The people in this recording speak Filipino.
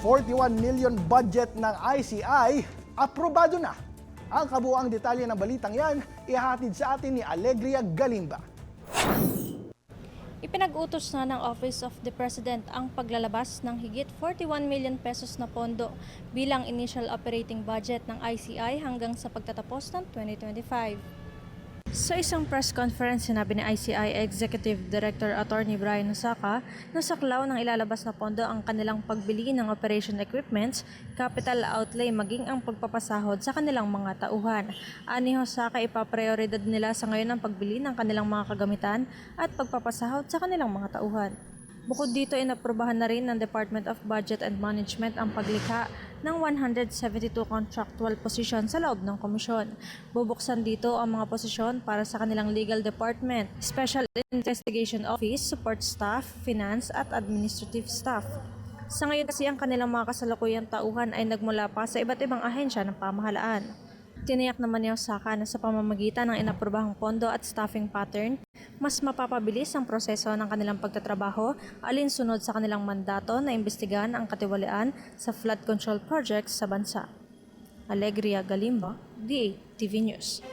41 million budget ng ICI, aprobado na. Ang kabuang detalye ng balitang yan, ihatid sa atin ni Alegria Galimba. Ipinag-utos na ng Office of the President ang paglalabas ng higit 41 million pesos na pondo bilang initial operating budget ng ICI hanggang sa pagtatapos ng 2025. Sa isang press conference, sinabi ni ICI Executive Director Attorney Brian Osaka na saklaw ng ilalabas na pondo ang kanilang pagbili ng operation equipments, capital outlay maging ang pagpapasahod sa kanilang mga tauhan. Ani Osaka, ipaprioridad nila sa ngayon ang pagbili ng kanilang mga kagamitan at pagpapasahod sa kanilang mga tauhan. Bukod dito, inaprubahan na rin ng Department of Budget and Management ang paglikha ng 172 contractual position sa loob ng komisyon. Bubuksan dito ang mga posisyon para sa kanilang legal department, special investigation office, support staff, finance at administrative staff. Sa ngayon kasi ang kanilang mga kasalukuyang tauhan ay nagmula pa sa iba't ibang ahensya ng pamahalaan. Tiniyak naman ni Osaka na sa pamamagitan ng inaprobahang pondo at staffing pattern, mas mapapabilis ang proseso ng kanilang pagtatrabaho alinsunod sa kanilang mandato na imbestigahan ang katiwalian sa flood control projects sa bansa. Alegria Galimba, DA TV News.